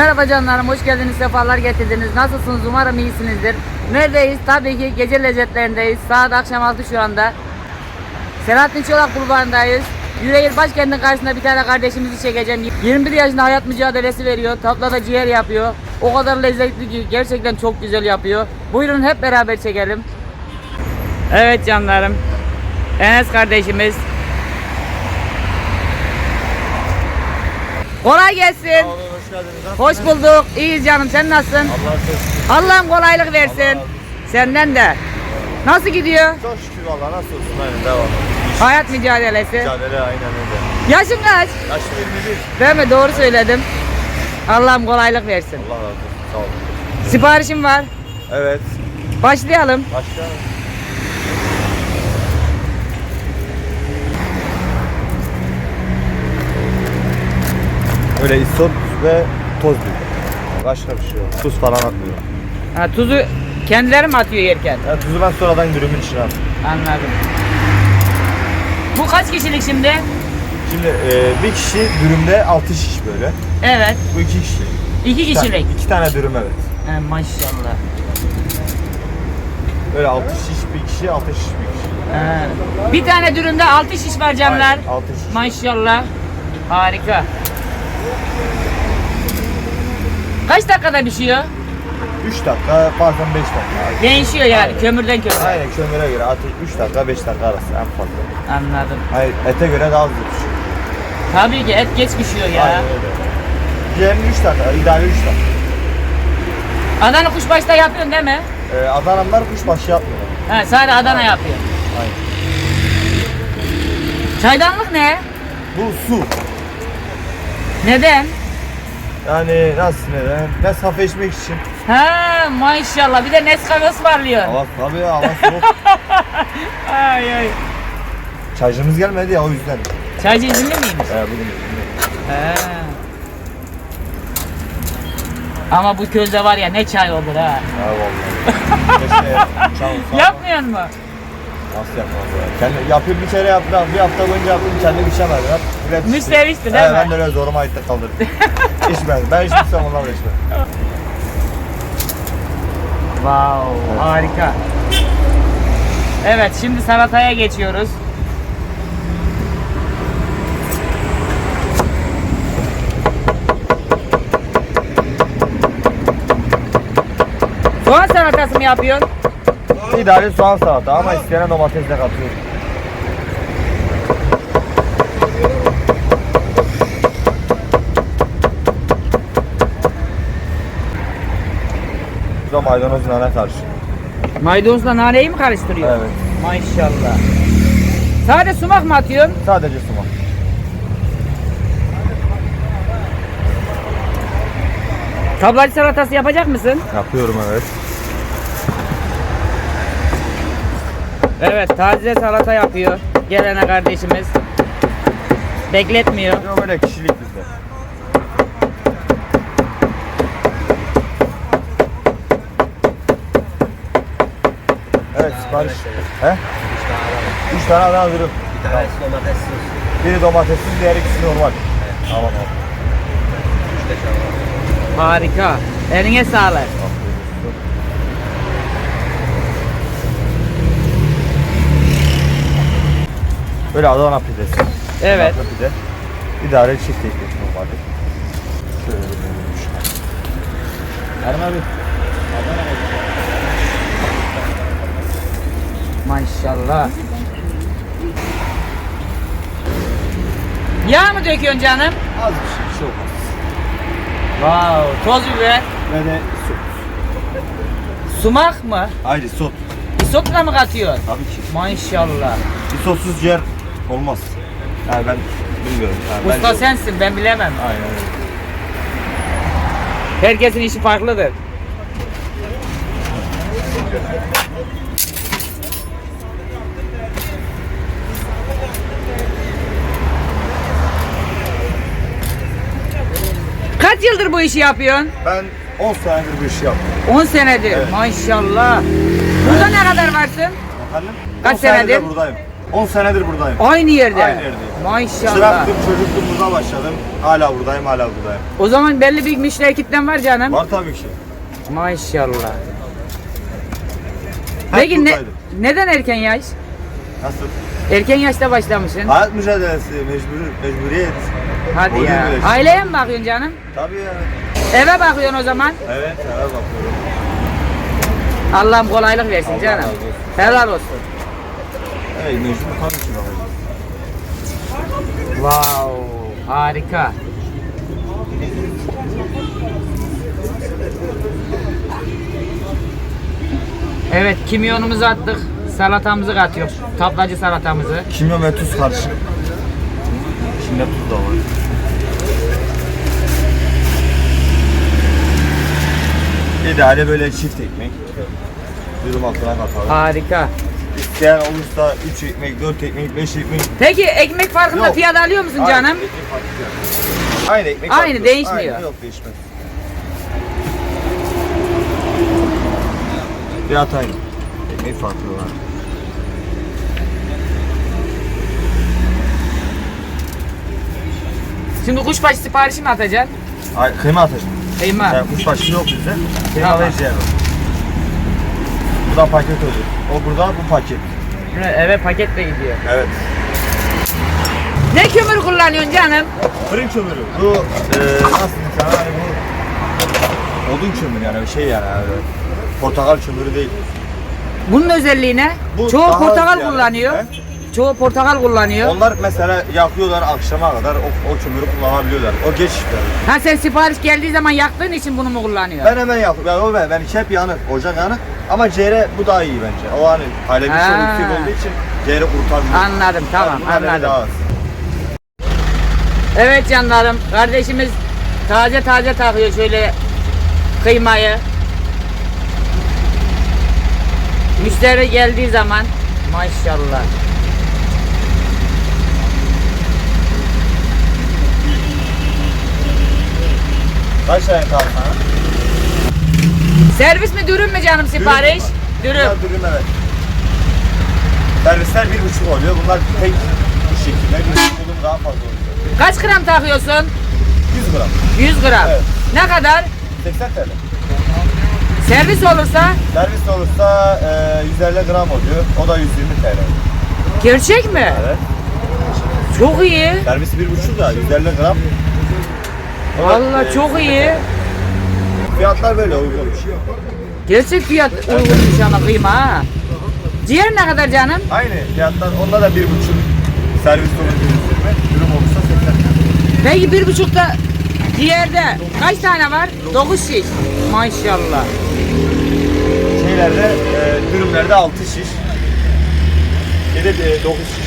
Merhaba canlarım, hoş geldiniz, sefalar getirdiniz. Nasılsınız? Umarım iyisinizdir. Neredeyiz? Tabii ki gece lezzetlerindeyiz. Saat akşam 6 şu anda. Selahattin Çolak Bulvarı'ndayız. Yüreğir başkentin karşısında bir tane kardeşimizi çekeceğim. 21 yaşında hayat mücadelesi veriyor. Tatlada ciğer yapıyor. O kadar lezzetli ki gerçekten çok güzel yapıyor. Buyurun hep beraber çekelim. Evet canlarım. Enes kardeşimiz. Kolay gelsin. Sağ olun, geldiniz. Hoş bulduk. İyiyiz canım. Sen nasılsın? Allah'ım kolaylık versin. Senden de. Nasıl gidiyor? Çok şükür valla nasıl olsun aynen devam. Hayat mücadelesi. mücadele aynen öyle. Yaşın kaç? Yaş 21. Değil mi? Doğru söyledim. Allah'ım kolaylık versin. Allah razı olsun. Sağ olun. Siparişim var. Evet. Başlayalım. Başka? Öyle isot ve toz biber. Başka bir şey yok. Tuz falan atmıyor. Ha, tuzu kendileri mi atıyor yerken? Yani tuzu ben sonradan dürümün içine attım. Anladım. Bu kaç kişilik şimdi? Şimdi e, bir kişi dürümde 6 şiş böyle. Evet. Bu iki kişi. iki İki tane- kişilik. İki tane dürüm evet. He, maşallah. Böyle 6 şiş bir kişi, 6 şiş bir kişi. He. Bir tane dürümde 6 şiş var canlar. Aynen, altı şiş. Maşallah. Harika. Kaç dakikada pişiyor? 3 dakika bazen 5 dakika. Değişiyor yani Aynen. kömürden kömüre. Aynen kömüre göre artık 3 dakika 5 dakika arası en fazla. Anladım. Hayır ete göre daha hızlı pişiyor. Tabii ki et geç pişiyor ya. Aynen öyle. Diğerini 3 dakika, ideali 3 dakika. Adana kuşbaşta yapıyorsun değil mi? Ee, Adana'lılar kuşbaşı yapmıyor. He, sadece Adana yapıyor. Aynen. Çaydanlık ne? Bu su. Neden? Yani nasıl neden? Nescafe içmek için. Ha maşallah bir de Nescafe ısmarlıyor. Hava tabii hava soğuk. Ay ay. Çaycımız gelmedi ya o yüzden. Çaycı izinli miymiş? Ee, bugün He. Ama bu közde var ya ne çay olur ha. Ha vallahi. Keşke Yapmıyor mu? Nasıl yapmaz ya? Kendi, yapıyor bir kere yaptım, bir hafta boyunca yaptım, kendi içemedi. Hep üret içti. Müşteri içti değil mi? Ben de öyle zoruma gitti kaldırdım. İçmez. Ben içmişsem onlar da içmez. Wow, harika. Evet, şimdi salataya geçiyoruz. Soğan salatası mı yapıyorsun? İdare soğan salata ama isteyene domates de katıyor. Bu da maydanoz nane karşı. Maydanozla naneyi mi karıştırıyor? Evet. Maşallah. Sade sumak mı atıyorsun? Sadece sumak. Tablacı salatası yapacak mısın? Yapıyorum evet. Evet, taze salata yapıyor. Gelene kardeşimiz. Bekletmiyor. Yok öyle kişilik bizde. Evet sipariş. He? Üç tane Adana dürüm. Bir tanesi domatessiz. Biri domatessiz, diğer ikisi normal. Tamam abi. Harika. Eline sağlık. Böyle Adana pidesi. Evet. Adana pide. İdare çift ekmek normalde. Şöyle bir menüymüş. Erman abi. Maşallah. Yağ mı döküyorsun canım? Az bir şey, bir şey olmaz. Wow, toz biber. Ve de süt. Sumak mı? Ayrı sot. Isotla mı katıyorsun? Tabii ki. Maşallah. Bir sossuz ciğer olmaz. Yani ben bilmiyorum. Yani Usta bence- sensin ben bilemem. Aynen öyle. Herkesin işi farklıdır. Kaç yıldır bu işi yapıyorsun? Ben 10 senedir bu işi yaptım. 10 senedir. Maşallah. Burada ne kadar varsın? Efendim? Kaç 10 senedir senedir? buradayım. 10 senedir buradayım. Aynı yerde. Aynı yerdeyim. Maşallah. Çıraktım, çocukluğumuzda başladım. Hala buradayım, hala buradayım. O zaman belli bir müşteri kitlen var canım. Var tabii ki. Maşallah. Hep Peki ne, buradaydım. neden erken yaş? Nasıl? Erken yaşta başlamışsın. Hayat mücadelesi, mecbur, mecburiyet. Hadi Oyun ya. Aileye mi bakıyorsun canım? Tabii ya. Eve bakıyorsun o zaman. Evet, evet bakıyorum. Allah'ım kolaylık versin Allah canım. razı olsun. Helal olsun. Evet, mecbur ki bakacağım. Wow, harika. Evet, kimyonumuzu attık. Salatamızı katıyoruz. Tablacı salatamızı. Kimyon ve tuz karışık. İçinde tuz da var. İdeali böyle çift ekmek. Durum altına katalım. Harika. İsteyen olursa 3 ekmek, 4 ekmek, 5 ekmek. Peki ekmek farkında Yok. fiyat alıyor musun canım? Aynı ekmek farkı yok. Aynı ekmek Aynı, değişmiyor. Aynı, yok değişmez. Fiyat aynı. Ekmek farklı var. Şimdi kuşbaşı siparişi mi atacaksın? Ay, kıyma atacağım. Kıyma. Yani kuşbaşı yok bizde. Kıyma Tamam. ve ciğer var. Bu da paket oluyor. O burada, bu paket. Eve paketle gidiyor. Evet. Ne kömür kullanıyorsun canım? Fırın kömürü. Bu eee nasıl diyeyim sana hani bu odun kömürü yani bir şey yani öyle. Portakal kömürü değil. Bunun özelliği ne? Bu Çoğu daha portakal yani. kullanıyor. He? Çoğu portakal kullanıyor. Onlar mesela yakıyorlar akşama kadar o, o kömürü kullanabiliyorlar. O geç işler. Ha sen sipariş geldiği zaman yaktığın için bunu mu kullanıyor? Ben hemen yapıyorum. Yani o ben, ben hep yanık, ocak yanık. Ama ciğere bu daha iyi bence. O hani ailevi Ha. sorun yüksek olduğu için ciğeri kurtarmıyor. Anladım tamam daha anladım. az. Evet canlarım kardeşimiz taze taze takıyor şöyle kıymayı. Müşteri geldiği zaman maşallah. Kaç tane kaldı sana? Servis mi dürüm mü canım sipariş? Dürüm. Bunlar dürüm evet. Servisler bir buçuk oluyor. Bunlar tek bu şekilde. Bir buçuk daha fazla oluyor. Kaç gram takıyorsun? 100 gram. 100 gram. Evet. Ne kadar? 80 TL. Servis olursa Servis olursa e, 150 gram oluyor. O da 120 TL. gerçek mi? Evet. Çok iyi. Servis bir buçuk da 150 gram. E, çok iyi. Fiyatlar böyle uygun. Gerçek fiyat uygunmuş ama kıyma ha. Ciğer ne kadar canım? Aynı fiyatlar. Onda da bir buçuk. Servis olursa 120. Dürüm olursa 80 TL. Peki bir buçukta ciğerde kaç tane var? 9 şiş. Maşallah. Şeylerde, e, dürümlerde 6 şiş. Bir de e, 9 şiş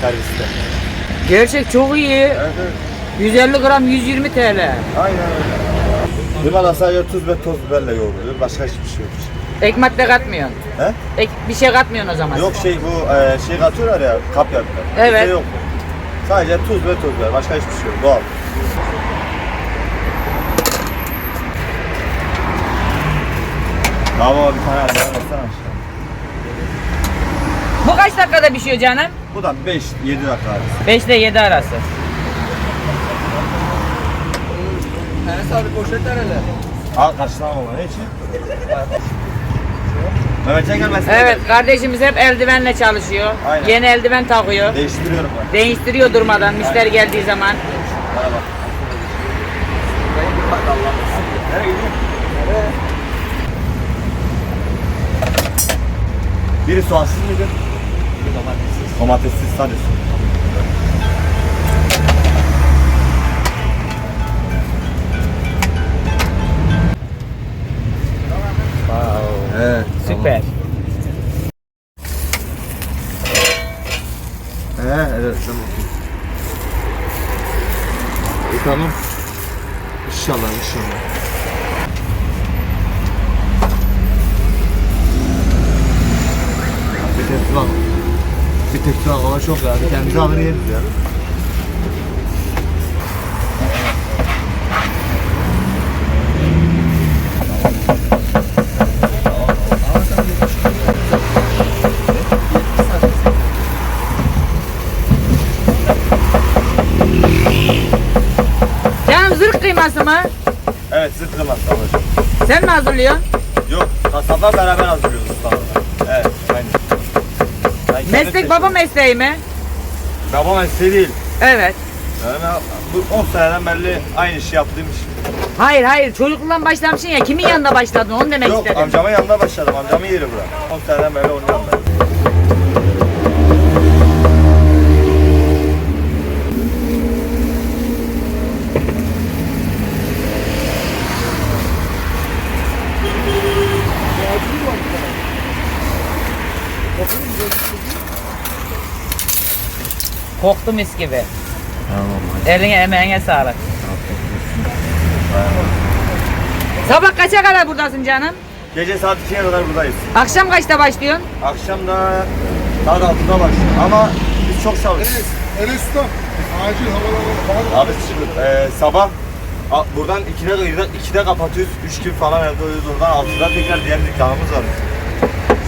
serviste. Gerçek çok iyi. Evet evet. 150 gram 120 TL. Aynen öyle. Limana sadece tuz ve toz biberle yoğruluyor. Başka hiçbir şey yok. Ek madde katmıyorsun. He? Ek, bir şey katmıyorsun o zaman. Yok şey bu e, şey katıyorlar ya kap yapıyorlar. Evet. Bizde yok. Sadece tuz ve toz biber. Başka hiçbir şey yok. Doğal. Daha baba bir tane al. Baksana aşağı. Bu kaç dakikada pişiyor canım? Bu da 5-7 dakika arası. 5 ile 7 arası. Enes abi poşetler hele. Al karşılama baba ne için? Mehmetcan gelmesin. Evet kardeşimiz hep eldivenle çalışıyor. Aynen. Yeni eldiven takıyor. Değiştiriyorum ben. Değiştiriyor durmadan müşteri geldiği zaman. Merhaba. Nereye gidiyorsun? Biri soğansız mıydı? Domatessiz. Domatessiz sadece. Evet. Süper. He, evet tamam. E, tamam. İnşallah inşallah. Bir tepsi var. Bir tepsi var ama çok ya. Kendimize alır yeriz ya. Evet sizi kırmaz ablacığım. Sen mi hazırlıyorsun? Yok kasaplar beraber hazırlıyoruz ustamla. Evet aynen. Ben kendim Meslek baba seçiyorum. mesleği mi? Baba mesleği değil. Evet. Yani bu 10 seneden beri aynı işi yaptığım iş. Hayır hayır çocukluktan başlamışsın ya kimin yanında başladın onu demek Yok istedim. amcamın yanında başladım. Amcamın yeri bura. 10 seneden beri onun yanında. Koktu mis gibi. Eline emeğine sağlık. Sabah kaça kadar buradasın canım? Gece saat 2'ye kadar buradayız. Akşam kaçta başlıyorsun? Akşam da saat 6'da başlıyor. Ama biz çok çalışıyoruz. Enes Usta, acil havalar Abi şimdi e, sabah a, buradan 2'de, 2'de, 2'de kapatıyoruz. 3 gibi falan evde oluyoruz. Oradan 6'da tekrar diğer dükkanımız var.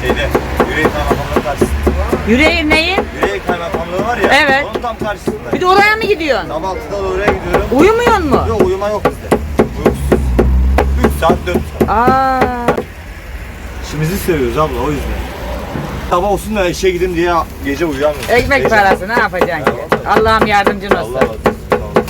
Şeyde, Yüreği Kaymakamlığı karşısında. Yüreğin neyin? Yüreği Kaymakamlığı var ya, Evet. onun tam karşısında. Bir de oraya mı gidiyorsun? Sabah 6'da da oraya gidiyorum. Uyumuyor mu? Yok uyuma yok bizde. Uykusuz. 3 saat 4 saat. Aa, İşimizi seviyoruz abla o yüzden. Sabah olsun da işe gidin diye gece uyuyamıyoruz. ekmek Gece- parası ne yapacaksın ki? Allah'ım yardımcın olsun. Allah razı olsun. Sağ olun.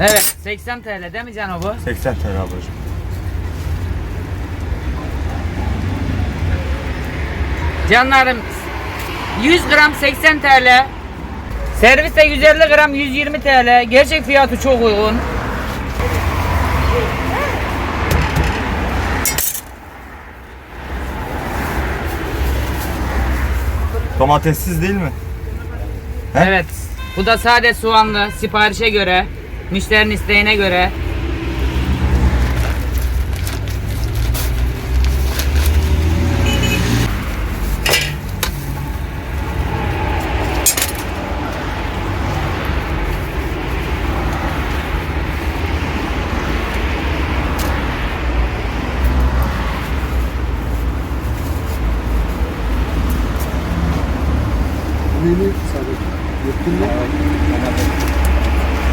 Evet 80 TL değil mi Cano bu? 80 TL ablacığım. Canlarım 100 gram 80 TL. Serviste 150 gram 120 TL. Gerçek fiyatı çok uygun. Domatessiz değil mi? He? Evet. Bu da sade soğanlı siparişe göre, müşterinin isteğine göre. Yeni sadece. Yetkin mi?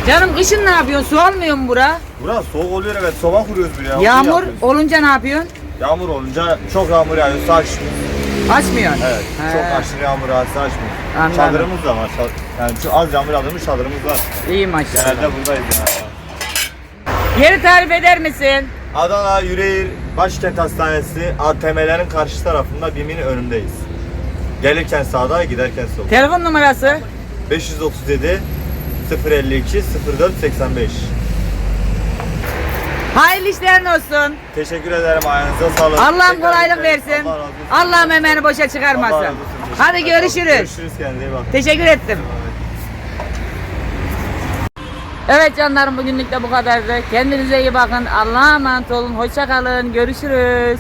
Canım kışın ne yapıyorsun? Su almıyor mu bura? Burası soğuk oluyor evet. Soba kuruyoruz bir ya. Yağmur Yapıyoruz. olunca ne yapıyorsun? Yağmur olunca çok yağmur yağıyor. Su açmıyor. Açmıyorsun. Evet. He. Çok aşırı yağmur yağarsa açmıyor. Anladım. Çadırımız da var. Yani şu az yağmur yağdığımız çadırımız var. İyi maşallah. Genelde buradayız yani. Yeri tarif eder misin? Adana Yüreğir Başkent Hastanesi ATM'lerin karşı tarafında BİM'in önündeyiz. Gelirken sağda, giderken solda. Telefon numarası? 537 052 04 85. Hayırlı işlerin olsun. Teşekkür ederim ayağınıza sağlık. Allah'ım Tekrar kolaylık bekleriz. versin. Allah razı olsun. Allah'ım emeğini boşa Allah çıkarmasın. razı olsun. Hadi görüşürüz. Görüşürüz kendine iyi bak. Teşekkür ettim. Evet canlarım bugünlük de bu kadardı. Kendinize iyi bakın. Allah'a emanet olun. Hoşça kalın. Görüşürüz.